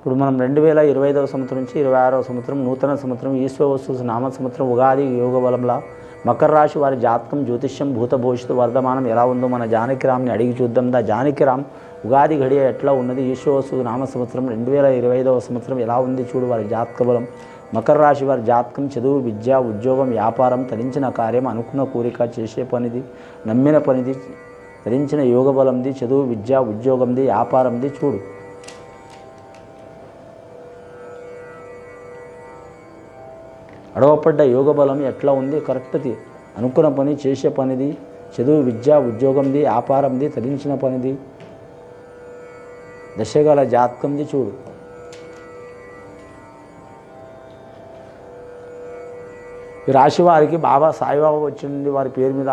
ఇప్పుడు మనం రెండు వేల ఇరవై ఐదవ సంవత్సరం నుంచి ఇరవై ఆరవ సంవత్సరం నూతన సంవత్సరం ఈశ్వవస్తు నామ సంవత్సరం ఉగాది యోగ బలంలా మకర రాశి వారి జాతకం జ్యోతిష్యం భూత భవిష్యత్తు వర్ధమానం ఎలా ఉందో మన జానకిరామ్ని అడిగి చూద్దాం. దా జానకిరామ్ ఉగాది గడియ ఎట్లా ఉన్నది ఈశ్వవస్తు నామ సంవత్సరం రెండు వేల ఇరవై ఐదవ సంవత్సరం ఎలా ఉంది చూడు వారి జాతక బలం. మకర రాశి వారి జాతకం చదువు విద్య ఉద్యోగం వ్యాపారం తరించిన కార్యం అనుకున్న కోరిక చేసే పనిది నమ్మిన పనిది ధరించిన యోగ బలంది చదువు విద్య ఉద్యోగంది వ్యాపారంది చూడు. అడవపడ్డ యోగ బలం ఎట్లా ఉంది? కరెక్ట్ది అనుకున్న పని చేసే పనిది చదువు విద్య ఉద్యోగంది వ్యాపారంది తరించిన పనిది. దశగల జాతకంది చూడు. ఈ రాశి వారికి బాబా సాయిబాబా వచ్చింది వారి పేరు మీద.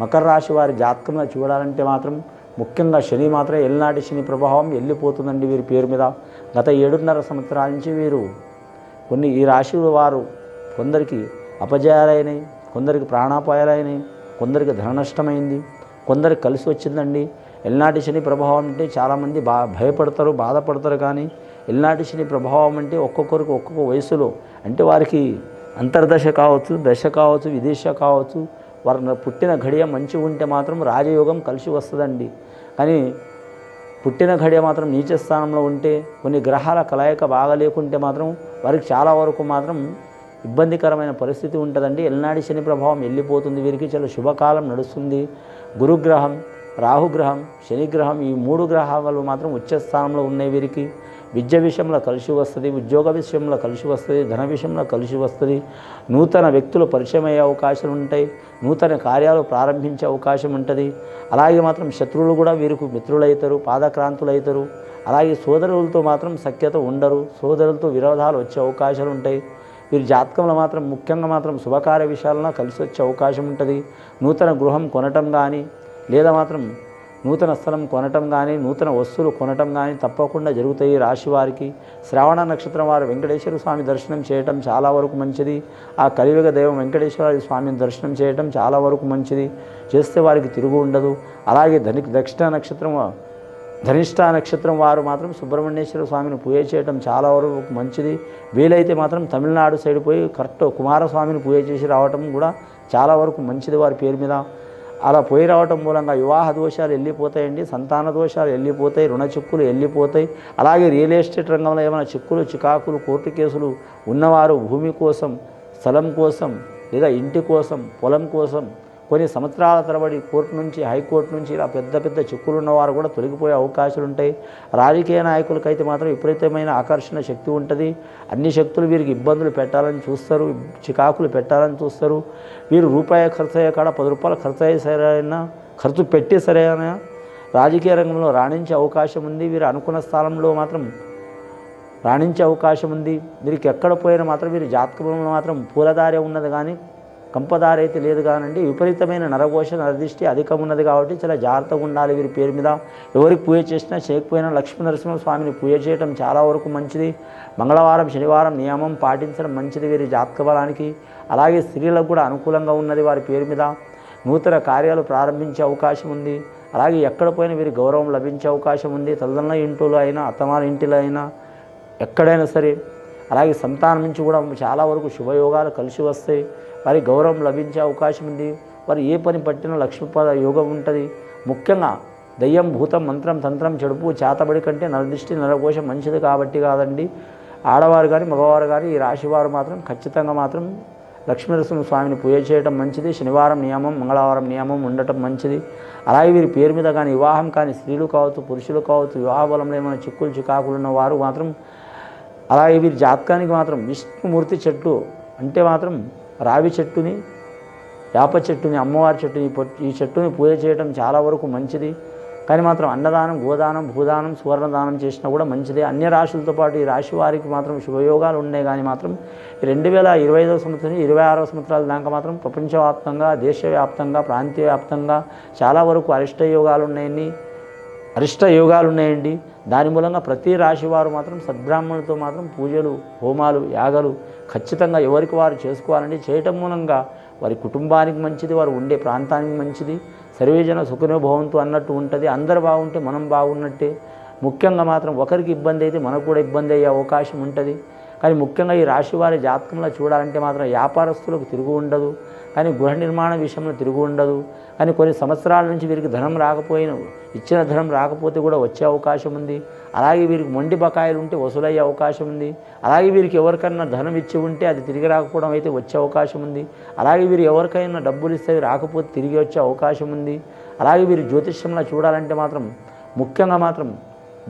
మకర రాశి వారి జాతకంలో చూడాలంటే మాత్రం ముఖ్యంగా శని మాత్రం ఎల్నాటి శని ప్రభావం వెళ్ళిపోతుందండి వీరి పేరు మీద. గత ఏడున్నర సంవత్సరాల నుంచి వీరు కొన్ని ఈ రాశి వారు కొందరికి అపజయాలైనాయి కొందరికి ప్రాణాపాయాలైనాయి కొందరికి ధన నష్టమైంది కొందరికి కలిసి వచ్చిందండి. ఎల్నాటి శని ప్రభావం అంటే చాలామంది బా భయపడతారు బాధపడతారు కానీ ఎల్నాటి శని ప్రభావం అంటే ఒక్కొక్కరికి ఒక్కొక్క వయసులో అంటే వారికి అంతర్దశ కావచ్చు దశ కావచ్చు విదేశ కావచ్చు వారు పుట్టిన ఘడియ మంచి ఉంటే మాత్రం రాజయోగం కలిసి వస్తుందండి. కానీ పుట్టిన ఘడియ మాత్రం నీచ స్థానంలో ఉంటే కొన్ని గ్రహాల కలయిక బాగా లేకుంటే మాత్రం వారికి చాలా వరకు మాత్రం ఇబ్బందికరమైన పరిస్థితి ఉంటుందండి. ఎల్నాడి శని ప్రభావం వెళ్ళిపోతుంది వీరికి. చాలా శుభకాలం నడుస్తుంది. గురుగ్రహం రాహుగ్రహం శనిగ్రహం ఈ మూడు గ్రహాలు మాత్రం ఉచ్చస్థానంలో ఉన్నాయి వీరికి. విద్య విషయంలో కలిసి వస్తుంది ఉద్యోగ విషయంలో కలిసి వస్తుంది ధన విషయంలో కలిసి వస్తుంది. నూతన వ్యక్తులు పరిచయం అయ్యే అవకాశాలు ఉంటాయి. నూతన కార్యాలు ప్రారంభించే అవకాశం ఉంటుంది. అలాగే మాత్రం శత్రువులు కూడా వీరికి మిత్రులవుతారు పాదక్రాంతులు అవుతారు అలాగే సోదరులతో మాత్రం సఖ్యత ఉండరు. సోదరులతో విరోధాలు వచ్చే అవకాశాలు ఉంటాయి. వీరి జాతకంలో మాత్రం ముఖ్యంగా మాత్రం శుభకార్య విషయాలను కలిసి వచ్చే అవకాశం ఉంటుంది. నూతన గృహం కొనటం కానీ లేదా మాత్రం నూతన స్థలం కొనటం కానీ నూతన వస్తువులు కొనటం కానీ తప్పకుండా జరుగుతాయి రాశి వారికి. శ్రావణ నక్షత్రం వారు వెంకటేశ్వర స్వామి దర్శనం చేయటం చాలా వరకు మంచిది. ఆ కలియుగ దైవం వెంకటేశ్వర స్వామిని దర్శనం చేయటం చాలా వరకు మంచిది. చేస్తే వారికి తిరుగు ఉండదు. అలాగే ధని దక్షిణ నక్షత్రం ధనిష్ట నక్షత్రం వారు మాత్రం సుబ్రహ్మణ్యేశ్వర స్వామిని పూజ చేయడం చాలా వరకు మంచిది. వీలైతే మాత్రం తమిళనాడు సైడ్ పోయి కరెక్ట్ కుమారస్వామిని పూజ చేసి రావటం కూడా చాలా వరకు మంచిది వారి పేరు మీద. అలా పోయి రావటం మూలంగా వివాహ దోషాలు వెళ్ళిపోతాయండి సంతాన దోషాలు వెళ్ళిపోతాయి రుణ చిక్కులు వెళ్ళిపోతాయి అలాగే రియల్ ఎస్టేట్ రంగంలో ఏమైనా చిక్కులు చికాకులు కోర్టు కేసులు ఉన్నవారు భూమి కోసం స్థలం కోసం లేదా ఇంటి కోసం పొలం కోసం కొన్ని సంవత్సరాల తరబడి కోర్టు నుంచి హైకోర్టు నుంచి ఇలా పెద్ద పెద్ద చిక్కులు ఉన్నవారు కూడా తొలగిపోయే అవకాశాలు ఉంటాయి. రాజకీయ నాయకులకైతే మాత్రం విపరీతమైన ఆకర్షణ శక్తి ఉంటుంది. అన్ని శక్తులు వీరికి ఇబ్బందులు పెట్టాలని చూస్తారు చికాకులు పెట్టాలని చూస్తారు. వీరు రూపాయి ఖర్చు అయ్యే కాడ పది రూపాయలు ఖర్చు అయ్యే అయినా ఖర్చు పెట్టే సరే అయినా రాజకీయ రంగంలో రాణించే అవకాశం ఉంది. వీరు అనుకున్న స్థానంలో మాత్రం రాణించే అవకాశం ఉంది. వీరికి ఎక్కడ పోయినా మాత్రం వీరి జాతకంలో మాత్రం పూలదారే ఉన్నది కానీ కంపదారైతే లేదు కానండి. విపరీతమైన నరఘోష నరదృష్టి అధికం ఉన్నది కాబట్టి చాలా జాగ్రత్తగా ఉండాలి వీరి పేరు మీద. ఎవరికి పూజ చేసినా చేయకపోయినా లక్ష్మీ నరసింహ స్వామిని పూజ చేయడం చాలా వరకు మంచిది. మంగళవారం శనివారం నియమం పాటించడం మంచిది వీరి జాతక బలానికి. అలాగే స్త్రీలకు కూడా అనుకూలంగా ఉన్నది వారి పేరు మీద. నూతన కార్యాలు ప్రారంభించే అవకాశం ఉంది. అలాగే ఎక్కడ పోయినా వీరి గౌరవం లభించే అవకాశం ఉంది. తల్లిదండ్రుల ఇంటిలో అయినా అత్తమాల ఇంటిలో అయినా ఎక్కడైనా సరే అలాగే సంతానం నుంచి కూడా చాలా వరకు శుభయోగాలు కలిసి వస్తాయి. వారి గౌరవం లభించే అవకాశం ఉంది. వారు ఏ పని పట్టినా లక్ష్మీపద యోగం ఉంటుంది. ముఖ్యంగా దయ్యం భూతం మంత్రం తంత్రం చెడుపు చేతబడి కంటే నరదృష్టి నరకోశం మంచిది కాబట్టి కాదండి. ఆడవారు కానీ మగవారు కానీ ఈ రాశివారు మాత్రం ఖచ్చితంగా మాత్రం లక్ష్మీనరసింహ స్వామిని పూజ చేయడం మంచిది. శనివారం నియమం మంగళవారం నియమం ఉండటం మంచిది. అలాగే వీరి పేరు మీద కానీ వివాహం కానీ స్త్రీలు కావచ్చు పురుషులు కావచ్చు వివాహ బలంలో ఏమైనా చిక్కులు చికాకులు ఉన్న వారు మాత్రం అలాగే వీరి జాతకానికి మాత్రం విష్ణుమూర్తి చెట్టు అంటే మాత్రం రావి చెట్టుని వేప చెట్టుని అమ్మవారి చెట్టుని ఈ చెట్టుని పూజ చేయడం చాలా వరకు మంచిది. కానీ మాత్రం అన్నదానం గోదానం భూదానం సువర్ణదానం చేసినా కూడా మంచిదే. అన్య రాశులతో పాటు ఈ రాశి వారికి మాత్రం శుభయోగాలు ఉన్నాయి కానీ మాత్రం రెండు వేల ఇరవై ఐదవ సంవత్సరం ఇరవై ఆరవ సంవత్సరాల దాకా మాత్రం ప్రపంచవ్యాప్తంగా దేశవ్యాప్తంగా ప్రాంతీయ వ్యాప్తంగా చాలా వరకు అరిష్ట యోగాలు ఉన్నాయని అరిష్ట యోగాలు ఉన్నాయండి. దాని మూలంగా ప్రతి రాశి వారు మాత్రం సద్బ్రాహ్మణులతో మాత్రం పూజలు హోమాలు యాగలు ఖచ్చితంగా ఎవరికి వారు చేసుకోవాలండి. చేయటం మూలంగా వారి కుటుంబానికి మంచిది వారు ఉండే ప్రాంతానికి మంచిది. సర్వేజన సుఖనుభవంతో అన్నట్టు ఉంటుంది. అందరు బాగుంటే మనం బాగున్నట్టే. ముఖ్యంగా మాత్రం ఒకరికి ఇబ్బంది అయితే మనకు కూడా ఇబ్బంది అయ్యే అవకాశం ఉంటుంది. కానీ ముఖ్యంగా ఈ రాశి వారి జాతకంలో చూడాలంటే మాత్రం వ్యాపారస్తులకు తిరుగు ఉండదు కానీ గృహ నిర్మాణ విషయంలో తిరుగు ఉండదు కానీ కొన్ని సంవత్సరాల నుంచి వీరికి ధనం రాకపోయిన ఇచ్చిన ధనం రాకపోతే కూడా వచ్చే అవకాశం ఉంది. అలాగే వీరికి మొండి బకాయిలు ఉంటే వసూలయ్యే అవకాశం ఉంది. అలాగే వీరికి ఎవరికైనా ధనం ఇచ్చి ఉంటే అది తిరిగి రాకపోవడం అయితే వచ్చే అవకాశం ఉంది. అలాగే వీరు ఎవరికైనా డబ్బులు ఇస్తే రాకపోతే తిరిగి వచ్చే అవకాశం ఉంది. అలాగే వీరు జ్యోతిష్యంలో చూడాలంటే మాత్రం ముఖ్యంగా మాత్రం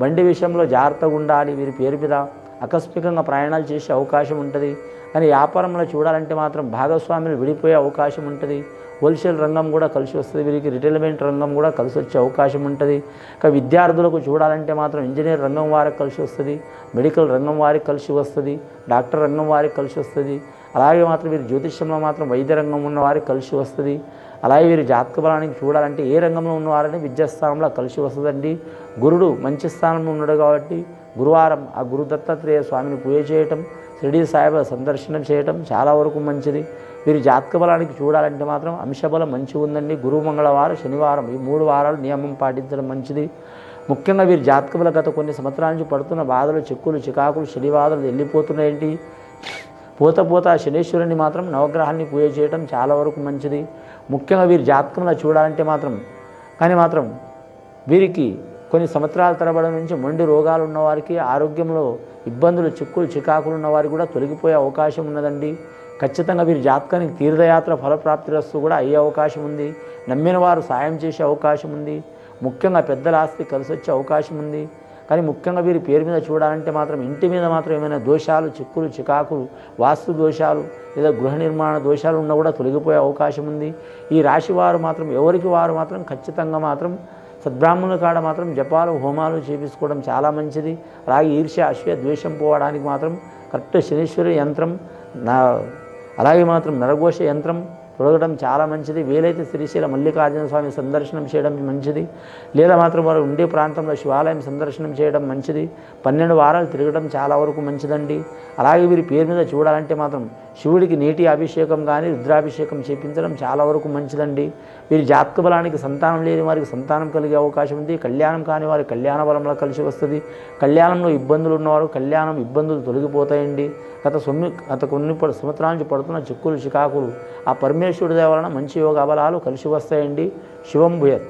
బండి విషయంలో జాగ్రత్తగా ఉండాలి. వీరి పేరు మీద ఆకస్మికంగా ప్రయాణాలు చేసే అవకాశం ఉంటుంది. కానీ వ్యాపారంలో చూడాలంటే మాత్రం భాగస్వాములు విడిపోయే అవకాశం ఉంటుంది. హోల్సేల్ రంగం కూడా కలిసి వస్తుంది. వీరికి రిటైల్మెంట్ రంగం కూడా కలిసి వచ్చే అవకాశం ఉంటుంది. ఇక విద్యార్థులకు చూడాలంటే మాత్రం ఇంజనీర్ రంగం వారికి కలిసి వస్తుంది. మెడికల్ రంగం వారికి కలిసి వస్తుంది. డాక్టర్ రంగం వారికి కలిసి వస్తుంది. అలాగే మాత్రం వీరు జ్యోతిష్యంలో మాత్రం వైద్య రంగం ఉన్న వారికి కలిసి వస్తుంది. అలాగే వీరు జాతక బలానికి చూడాలంటే ఏ రంగంలో ఉన్నవారని విద్యాస్థానంలో కలిసి వస్తుందండి. గురుడు మంచి స్థానంలో ఉన్నాడు కాబట్టి గురువారం ఆ గురు దత్తాత్రేయ స్వామిని పూజ చేయటం షిరిడీ సాయిబాబా సందర్శనం చేయటం చాలా వరకు మంచిది. మీరు జాతక బలానికి చూడాలంటే మాత్రం అంశబలం మంచి ఉందండి. గురువు మంగళవారం శనివారం ఈ మూడు వారాలు నియమం పాటించడం మంచిది. ముఖ్యంగా వీరు జాతక బల గత కొన్ని సంవత్సరాల నుంచి పడుతున్న బాధలు చిక్కులు చికాకులు శనివాదాలు వెళ్ళిపోతున్నాయేంటి పోత పోత ఆ శనీశ్వరుని మాత్రం నవగ్రహాన్ని పూజ చేయటం చాలా వరకు మంచిది. ముఖ్యంగా వీరి జాతకంలో చూడాలంటే మాత్రం కానీ మాత్రం వీరికి కొన్ని సంవత్సరాల తరబడి నుంచి మొండి రోగాలు ఉన్నవారికి ఆరోగ్యంలో ఇబ్బందులు చిక్కులు చికాకులు ఉన్నవారికి కూడా తొలగిపోయే అవకాశం ఉన్నదండి. ఖచ్చితంగా వీరి జాతకానికి తీర్థయాత్ర ఫలప్రాప్తిరస్తు కూడా అయ్యే అవకాశం ఉంది. నమ్మిన వారు సాయం చేసే అవకాశం ఉంది. ముఖ్యంగా పెద్దల ఆస్తి కలిసి వచ్చే అవకాశం ఉంది. కానీ ముఖ్యంగా వీరి పేరు మీద చూడాలంటే మాత్రం ఇంటి మీద మాత్రం ఏమైనా దోషాలు చిక్కులు చికాకులు వాస్తు దోషాలు లేదా గృహ నిర్మాణ దోషాలు ఉన్నా కూడా తొలగిపోయే అవకాశం ఉంది. ఈ రాశి వారు మాత్రం ఎవరికి వారు మాత్రం ఖచ్చితంగా మాత్రం సద్బ్రాహ్మణుల కాడ మాత్రం జపాలు హోమాలు చేపించుకోవడం చాలా మంచిది. అలాగే ఈర్ష్య అశ్వ ద్వేషం పోవడానికి మాత్రం కరెక్ట్ శనీశ్వరి యంత్రం నా అలాగే మాత్రం నరఘోష యంత్రం తొలగడం చాలా మంచిది. వీలైతే శ్రీశైల మల్లికార్జున స్వామి సందర్శనం చేయడం మంచిది. లేదా మాత్రం వారు ఉండే ప్రాంతంలో శివాలయం సందర్శనం చేయడం మంచిది. పన్నెండు వారాలు తిరగడం చాలా వరకు మంచిదండి. అలాగే వీరి పేరు మీద చూడాలంటే మాత్రం శివుడికి నీటి అభిషేకం కానీ రుద్రాభిషేకం చేపించడం చాలా వరకు మంచిదండి. వీరి జాతక బలానికి సంతానం లేని వారికి సంతానం కలిగే అవకాశం ఉంది. కళ్యాణం కాని వారి కళ్యాణ బలంలో కలిసి వస్తుంది. కళ్యాణంలో ఇబ్బందులు ఉన్నవారు కళ్యాణం ఇబ్బందులు తొలగిపోతాయండి. గత సొమ్మి గత కొన్ని సంవత్సరాల నుంచి పడుతున్న చిక్కులు చికాకులు ఆ పరమేశ్వరుడి వలన మంచి యోగ బలాలు కలిసి వస్తాయండి. శివం భూయత్.